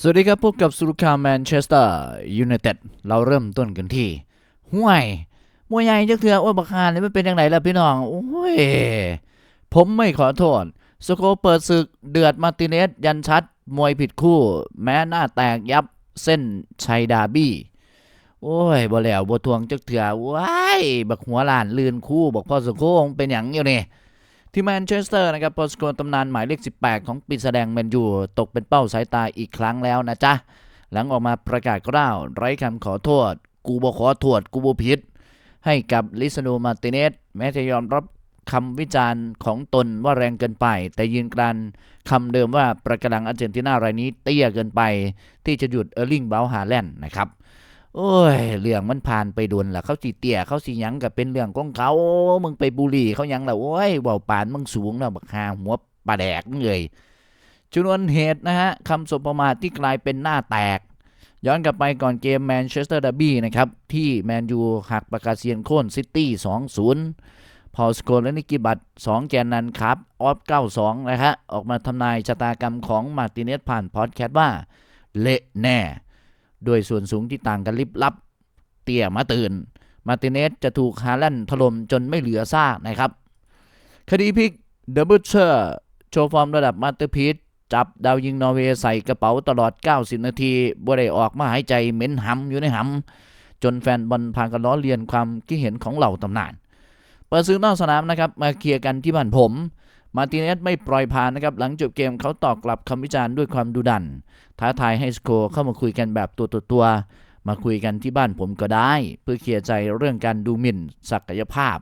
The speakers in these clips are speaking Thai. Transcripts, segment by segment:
สวัสดีครับ พบกับสุรุคาแมนเชสเตอร์ยูไนเต็ดเราเริ่มต้นกันที่ห่วยมวยใหญ่จักเถื่อโอ้บักฮานนี่มันเป็นยังไงล่ะพี่น้อง โอ้ย ผมไม่ขอโทษ สโคเปิดศึกเดือดมาติเนส ยันชัด มวยผิดคู่ แม้หน้าแตกยับเส้นชัยดาบี้ โอ้ยบ่แล้วบ่ทวงจักเถื่อว้ายบักหัวล้านลื่นคู่บอกพ่อสโคงเป็นหยังอยู่นี่ ที่แมนเชสเตอร์นะครับพอสโกนตำนานหมายเลข 18 ของปีแสดงแมนยูตกเป็นเป้าสายตาอีกครั้งแล้วนะจ๊ะ หลังออกมาประกาศกล้าวไร้คำขอโทษ กูบ่ขอโทษกูบ่ผิดให้กับลิซาโนมาร์ติเนสแม้จะยอมรับคำวิจารณ์ของตนว่าแรงเกินไป แต่ยืนกรันคำเดิมว่าประกาศอาร์เจนตินารายนี้เตี้ยเกินไป ที่จะหยุดเออร์ลิงเบลฮาแลนด์นะครับ โอ้ยเรื่องมันผ่านไปโดนละเขาสีเตี้ยเขาสีหยังกับเป็นเรื่องของเขามึงไปบูลลี่เขาหยังละโอ้ยเบาปานมึงสูงแล้วบักหาหัวปลาแดกเลยชนวนเหตุนะฮะคำสบประมาทที่กลายเป็นหน้าแตก ย้อนกลับไปก่อนเกมแมนเชสเตอร์ด r ร์บี้นะครับ ที่แมนยูหักประกาศเซียนโค่นซิตี้ 2-0 พอสโกและนิกิบัต2 แกนนันครับ ออฟ 92 นะฮะออกมาทำนายชะตากรรมของมาร์ติเนสผ่านพอดแคสต์ว่า เละแน่ ด้วยส่วนสูงที่ต่างกันลิบลับ เตี่ยมาตื่น มาติเนสจะถูกฮาแลนถล่มจนไม่เหลือซากนะครับ คดีพลิกเดบิวเชอร์โชว์ฟอร์มระดับมาสเตอร์พีซจับดาวยิงนอร์เวย์ใส่กระเป๋าตลอด 90 นาทีบ่ได้ออกมาหายใจเหม็นหำอยู่ในหำจนแฟนบอลพากันล้อเลียนความคิดเห็นของเหล่าตำนาน เปิดซื้อนอกสนามนะครับ มาเคลียร์กันที่บ้านผม มาร์ติเนสไม่ปล่อยผ่านนะครับ หลังจบเกมเขาตอบกลับคำวิจารณ์ด้วยความดุดัน ท้าทายให้สโคเข้ามาคุยกันแบบตัวต่อตัว มาคุยกันที่บ้านผมก็ได้ เพื่อเคลียร์ใจเรื่องการดูหมิ่นศักยภาพ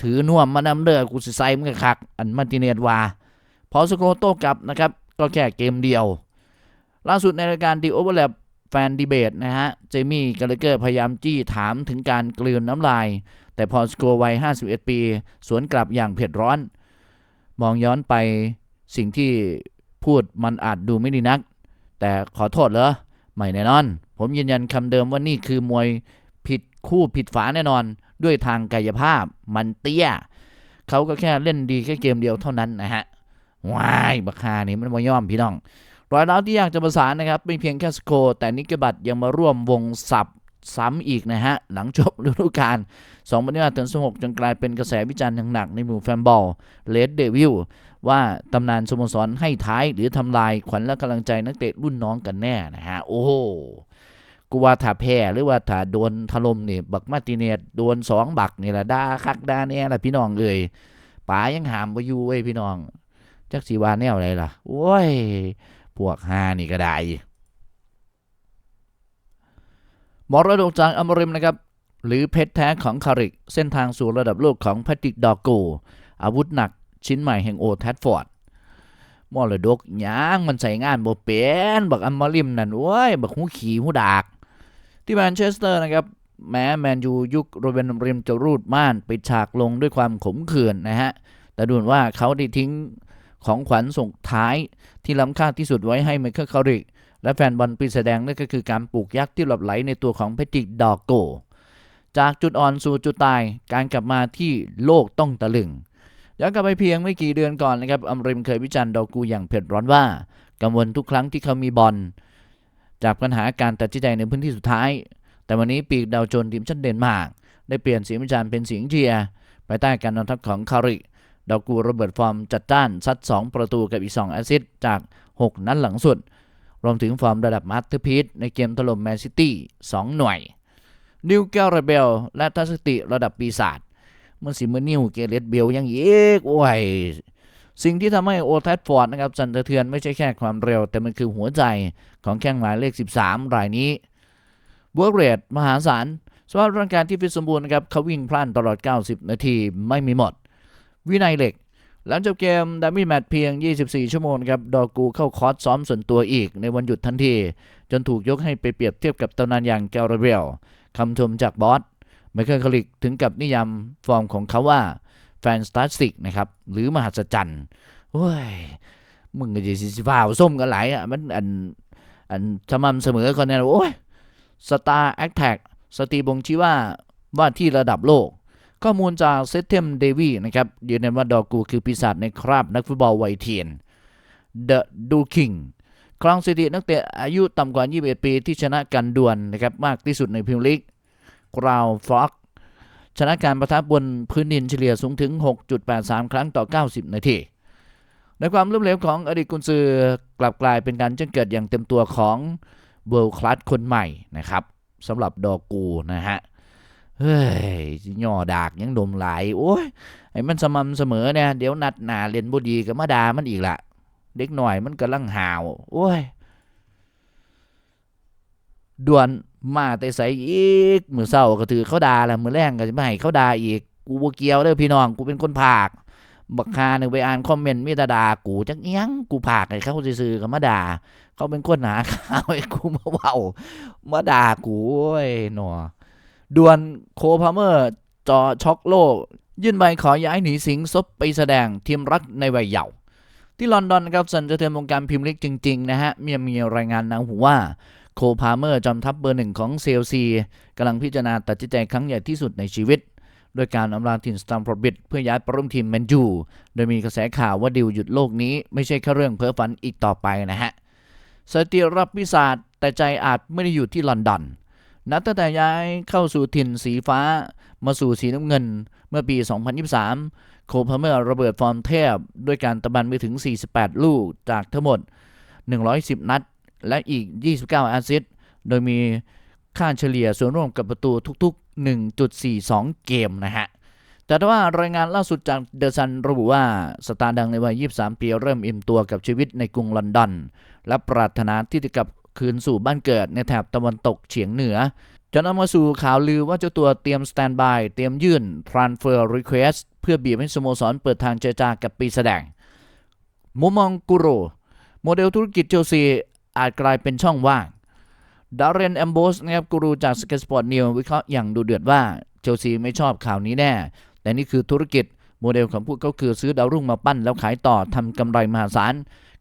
ถือน่วมมานำเด้อกูสิไซมึงคัก อันมาร์ติเนสว่าพอสโคโต้กลับนะครับ ก็แค่เกมเดียว ล่าสุดในรายการดีโอเวอร์แลปแฟนดีเบตนะฮะ เจมี่กาลเกอร์พยายามจี้ถามถึงการกลืนน้ำลาย แต่พอสโกวัย 51 ปี สวนกลับอย่างเผ็ดร้อน มองย้อนไปสิ่งที่พูดมันอาจดูไม่ดีนัก แต่ขอโทษเหรอ ไม่แน่นอน ผมยืนยันคำเดิมว่านี่คือมวยผิดคู่ผิดฝาแน่นอน ด้วยทางกายภาพมันเตี้ย เขาก็แค่เล่นดีแค่เกมเดียวเท่านั้นนะฮะว้ายบักฮานี่มันมย่อมพี่น้องรอยร้าวที่อยากจะประสานนะครับไม่เพียงแค่สโคแต่นิกเกบัตยังมาร่วมวงสับ ซ้ำอีกนะฮะ หลังจบฤดูกาล2ปัญญาถึง16จนกลายเป็นกระแสวิจารณ์อย่างหนักในหมู่แฟนบอลเลดเดวิลว่าตำนานสโมสรให้ท้ายหรือทำลายขวัญและกำลังใจนักเตะรุ่นน้องกันแน่นะฮะ โอ้โหกูว่าถ้าแพ้หรือว่าถ้าโดนถล่มนี่บักมาติเนสโดนสองบักนี่แหละด่าคักด่าแน่ละพี่น้องเอ่ยป๋ายังหามไปอยู่เว้ยพี่น้อง จักสีวาแนวอะไรล่ะ โอ้ย พวกฮานี่ก็ได้ มรดกจากอมริมนะครับ หรือเพชรแท้ของคาริก เส้นทางสู่ระดับโลกของแพทริกดอกโก อาวุธหนักชิ้นใหม่แห่งโอแทดฟอร์ดมรดกยางมันใส่งานบ่เป็นบักอมริมนั่นโอ้ยบักหูขี่หูดาก ที่แมนเชสเตอร์นะครับ แม้แมนยูยุคโรเบนอมริมจะรูดม่านปิดฉากลงด้วยความขมขื่นนะฮะแต่ดูเหมือนว่าเขาได้ทิ้งของขวัญส่งท้ายที่ล้ำค่าที่สุดไว้ให้ไมเคิลคาริก และแฟนบอลปีแสดงนั่นก็คือการปลูกยักษ์ที่หลับไหลในตัวของเพติกดอกโก จากจุดอ่อนสู่จุดตายการกลับมาที่โลกต้องตะลึงย้อนกลับไปเพียงไม่กี่เดือนก่อนนะครับอัมริมเคยวิจารณ์ดอกกูอย่างเผ็ดร้อนว่า กังวลทุกครั้งที่เขามีบอลจากปัญหาการตัดสินใจในพื้นที่สุดท้าย แต่วันนี้ปีกดาวโจนทีมชั้นเดนมาร์กได้เปลี่ยนเสียงวิจารณ์เป็นเสียงเชียร์ภายใต้การนำทัพของคาริดาวกูระเบิดฟอร์มจัดจ้านซัด 2 ประตูกับอีก 2 แอสซิสต์จาก 6 นัดหลังสุด รวมถึงฟอร์มระดับมาสเตอร์พีซในเกมถล่มแมนซิตี้2หน่วย นิวแกลเรเบลและทัศติระดับปีศาจเมื่อสิเมื่อนิวเกเรตเบลยังเอกโอ้ยสิ่งที่ทำให้โอทัฟฟอร์ดนะครับสั่นสะเทือนไม่ใช่แค่ความเร็ว แต่มันคือหัวใจของแข้งหมายเลข 13 รายนี้บวกเรทมหาศาลสภาพร่างกายที่ฟิตสมบูรณ์นะครับเขาวิ่งพล่านตลอด 90 นาทีไม่มีหมด วินัยเหล็ก หลังจบเกมดัมมี่แมตช์เพียง 24 ชั่วโมงครับ ดอกูเข้าคอร์สซ้อมส่วนตัวอีกในวันหยุดทันที จนถูกยกให้ไปเปรียบเทียบกับตำนานอย่างแกลเรเบลคำชมจากบอสไมเคิลคลิกถึงกับนิยามฟอร์มของเขาว่า แฟนสตาร์สิกนะครับ หรือมหัศจรรย์โอ้ย มึงก็จะสิฟ้าวส้มกันหลายอะ มันอันอันสม่ำเสมอคนนี่ยโอ้ยสตาร์แอคแท็กสตีบงชี้ว่าว่าที่ระดับโลก ข้อมูลจากเซตเทมเดวีนะครับยืนยันว่าดอกูคือปีศาจในคราบนักฟุตบอลวัยเทียนเดอะดูคิงครองสถิตินักเตะอายุต่ำกว่า 21 ปีที่ชนะกันดวลนะครับมากที่สุดในพรีเมียร์ลีกกราวฟ็อกชนะการประทับบนพื้นดินเฉลี่ยสูงถึง 6.83 ครั้งต่อ 90 นาที ในความล้มเหลวของอดีตกุนซือกลับกลายเป็นการจ้งเกิดอย่างเต็มตัวของเวิลด์คลาสคนใหม่นะครับสำหรับดอกูนะฮะ เฮ้ยย่อดากยังดมหลาย โอ้ยไอ้มันสม่ำเสมอเนี่ยเดี๋ยวนัดหนาเรียนบุดีกับมาดามันอีกละเด็กหน่อยมันกำลังหาว โอ้ยด่วนมาแต่ใส่อีกมือเศร้าก็ถือเขาดาละมือแรงก็จะไม่ให้เขาดาอีก กูบ่เกี่ยวเด้อพี่น้องกูเป็นคนผากบักคาหนึ่งไปอ่านคอมเมนต์มีแตาดากูจักเอี้ยงกูผากให้เขาซื่อๆกับมาด่าเขาเป็นคนหาข่าวให้กูมาเว้ามาด่ากูโอ้ยหนอ ด่วนโคพาเมอร์จอช็อกโลก ยื่นใบขอย้ายหนีสิงซบไปแสดงทีมรักในวัยเยาว์ที่ลอนดอนนะครับสันจะเทือนวงการพิมพ์ลิกจริง ๆ นะฮะมีมีรายงานนะหูว่าโคพาเมอร์จอมทัพเบอร์หนึ่งของเซลซีกำลังพิจารณาตัดสินใจครั้งใหญ่ที่สุดในชีวิตโดยการอำลาถิ่นสตัมฟอร์ดบิดเพื่อย้ายไปร่วมทีมแมนยู โดยมีกระแสข่าวว่าดิวหยุดโลกนี้ไม่ใช่แค่เรื่องเพ้อฝันอีกต่อไปนะฮะสติรับวิสาดแต่ใจอาจไม่ได้อยู่ที่ลอนดอน นับตั้งแต่ย้ายเข้าสู่ถิ่นสีฟ้า มาสู่สีน้ำเงิน เมื่อปี 2023 โคพาเมอร์ระเบิดฟอร์มเทพ ด้วยการตะบันไปถึง 48 ลูกจากทั้งหมด 110 นัด และอีก 29 แอสซิสต์โดยมีค่าเฉลี่ยส่วนร่วมกับประตูทุกๆ 1.42 เกมนะฮะ แต่ว่ารายงานล่าสุดจากเดอะซันระบุว่า สตาร์ดังในวัย 23 ปีเริ่มอิ่มตัวกับชีวิตในกรุงลอนดอน และปรารถนาที่จะกลับ คืนสู่บ้านเกิดในแถบตะวันตกเฉียงเหนือจนนำมาสู่ข่าวลือว่าเจ้าตัวเตรียมสแตนบายเตรียมยื่น transfer request เพื่อบีบให้สโมสรเปิดทางเจรจากับปีแสดงมุมมองกูโรโมเดลธุรกิจเชลซีอาจกลายเป็นช่องว่างดาร์เรนแอมโบสนะครับกูรูจากสเกตสปอร์ตนิววิเคราะห์อย่างดูเดือดว่าเชลซีไม่ชอบข่าวนี้แน่ แต่นี่คือธุรกิจ โมเดลของพวกเขาคือซื้อดาวรุ่งมาปั้นแล้วขายต่อทำกำไรมหาศาล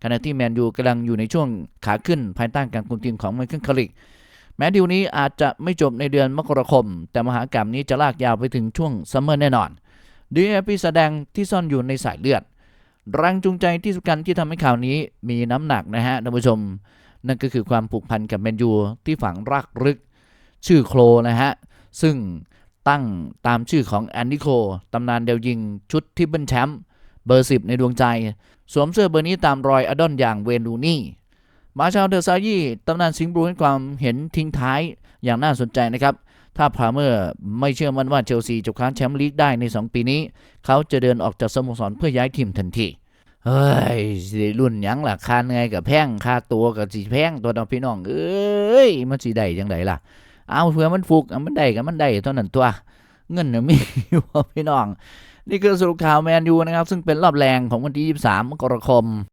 ขณะที่แมนยูกำลังอยู่ในช่วงขาขึ้นภายใต้การคุมทีมของไมเคิลคาริกแม้ดีลนี้อาจจะไม่จบในเดือนมกราคม แต่มหากรรมนี้จะลากยาวไปถึงช่วงซัมเมอร์แน่นอนด้วยอภิแสดงที่ซ่อนอยู่ในสายเลือดแรงจูงใจที่สำคัญที่ทำให้ข่าวนี้มีน้ำหนักนะฮะท่านผู้ชม นั่นก็คือความผูกพันกับแมนยูที่ฝังรากลึก ชื่อโคลนะฮะ ซึ่ง ตั้งตามชื่อของแอนดิโคตำนานเดียวยิงชุดที่เป็นแชมป์เบอร์10ในดวงใจ สวมเสื้อเบอร์นี้ตามรอยอดอนอย่างเวนรูนี่ มาชาลเดอร์ซายี่ตำนานสิงห์บลูให้ความเห็นทิ้งท้ายอย่างน่าสนใจนะครับ ถ้าพาเมอร์ไม่เชื่อมั่นว่าเชลซีจะคว้าแชมป์ลีกได้ใน 2 ปีนี้ เขาจะเดินออกจากสโมสรเพื่อย้ายทีมทันทีเฮ้ยสิรุ่นยังล่ะคานไงกับแพงค่าตัวกับสีแพงตัวน้องพี่น้องเอ้ยมันสีได้จังไดล่ะ เอาเผื่อมันฟุกมันได้กับมันได้เท่านั้นตัว เงินน่ะมีอยู่พี่น้อง นี่คือสรุปข่าวแมนยูนะครับ ซึ่งเป็นรอบแรงของวันที่ 23 มกราคม